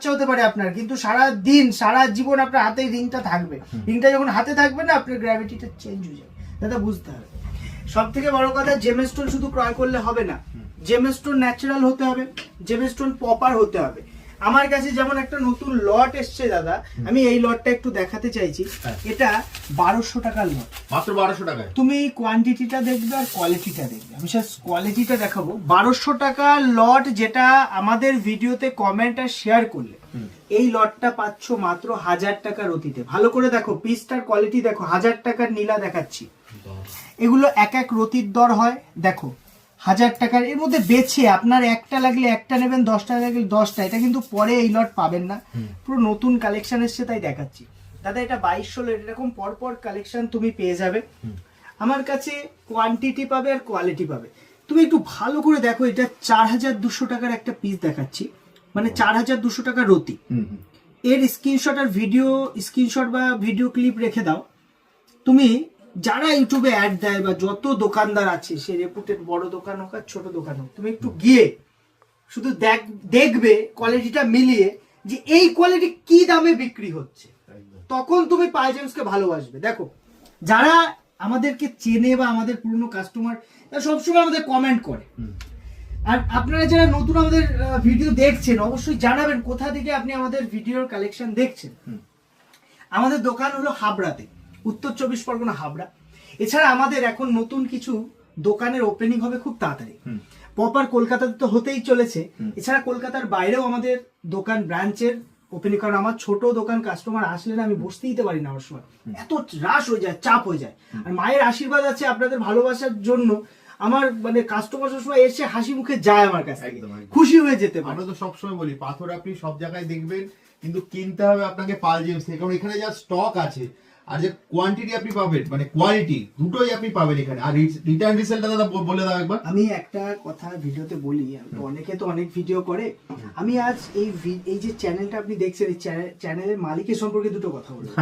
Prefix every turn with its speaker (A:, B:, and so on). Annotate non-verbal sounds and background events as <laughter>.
A: বাচ্চা হতে পারে আপনার কিন্তু সারা দিন সারা জীবন আপনার হাতে রিংটা থাকবে। রিংটা যখন হাতে থাকবে না আপনার গ্র্যাভিটিটা চেঞ্জ হয়ে যাবে। দাদা বুঝতে হবে। সব থেকে বড় কথা জেমস্টোন শুধু ক্রয় করলে হবে না। জেমস্টোন ন্যাচারাল হতে হবে জেমস্টোন প্রপার হতে হবে। আমার কাছে যেমন একটা নতুন লট এসছে দাদা আমি এই লটটা একটু দেখাতে চাইছি।
B: হ্যাঁ।
A: এটা বারোশো টাকার লট
B: মাত্র বারোশো টাকা
A: তুমি এই কোয়ান্টিটিটা দেখবে আর কোয়ালিটিটা দেখবে। আমি স্যার কোয়ালিটিটা দেখাবো। বারোশো টাকা লট যেটা আমাদের ভিডিওতে কমেন্ট আর শেয়ার করলে এই লটটা পাচ্ছ মাত্র হাজার টাকার অতীতে। ভালো করে দেখো পিসটার কোয়ালিটি দেখো হাজার টাকার নীলা দেখাচ্ছি। এগুলো এক এক রতির দর হয়। দেখো হাজার টাকার এর মধ্যে বেছে আপনার একটা লাগলে একটা নেবেন দশটা লাগলে দশটা। এটা কিন্তু পরে এই লট পাবেন না। পুরো নতুন কালেকশন এসছে তাই দেখাচ্ছি। দাদা এটা বাইশ ষোলো এরকম পরপর কালেকশন তুমি পেয়ে যাবে। আমার কাছে কোয়ান্টিটি পাবে আর কোয়ালিটি পাবে। তুমি একটু ভালো করে দেখো এটা চার হাজার দুশো টাকার একটা পিস দেখাচ্ছি। মানে চার হাজার দুশো টাকার রতি। এর স্ক্রিনশট আর ভিডিও স্ক্রিনশট বা ভিডিও ক্লিপ রেখে দাও। তুমি যারা ইউটিউবে অ্যাড দেয় বা যত দোকানদার আছে সে রেপুটেড বড় দোকান হোক আর ছোট দোকান হোক তুমি একটু গিয়ে শুধু দেখ দেখবে কোয়ালিটিটা মিলিয়ে যে এই কোয়ালিটি কি দামে বিক্রি হচ্ছে। তখন তুমি পাইজেমসকে ভালোবাসবে। দেখো যারা আমাদেরকে চেনে বা আমাদের পুরনো কাস্টমার তারা সবসময় আমাদের কমেন্ট করে। আর আপনারা যারা নতুন আমাদের ভিডিও দেখছেন অবশ্যই জানাবেন কোথা থেকে আপনি আমাদের ভিডিওর কালেকশন দেখছেন। আমাদের দোকান হলো হাবড়াতে। উত্তর চব্বিশ পরগনা হাবড়া। এছাড়া আমাদের এখন নতুন কিছু দোকানের ওপেনিং হবে খুব তাড়াতাড়ি। প্রপার কলকাতাতে তো হতেই চলেছে। এছাড়া কলকাতার বাইরেও আমাদের দোকান ব্রাঞ্চের ওপেনিং কারণ আমার ছোট দোকান কাস্টমার আসলে না আমি বসতে দিতে পারি না আমার সময়। এত রাশ হয়ে যায় চাপ হয়ে যায়। আর মায়ের আশীর্বাদ আছে আপনাদের ভালোবাসার জন্য। আমার মানে কাস্টমার সবসময় এসে হাসি মুখে যায় আমার কাছে। খুশি হয়ে যেতে পারে।
B: আমরা তো সবসময় বলি পাথর আপনি সব জায়গায় দেখবেন কিন্তু কিনতে হবে আপনাকে পাল জেমস থেকে। কারণ এখানে যা স্টক আছে আর যে কোয়ান্টিটি আপনি পাবেন মানে কোয়ালিটি দুটোই আপনি পাবেন এখানে। আর রিটার্ন রিসেলটা দাদা বলে দাও একবার।
A: আমি একটা কথা ভিডিওতে বলি তো অনেকে তো অনেক ভিডিও করে। আমি আজ এই এই যে চ্যানেলটা আপনি দেখছেন এই চ্যানেলের মালিকের সম্পর্কে দুটো কথা বলব। <laughs>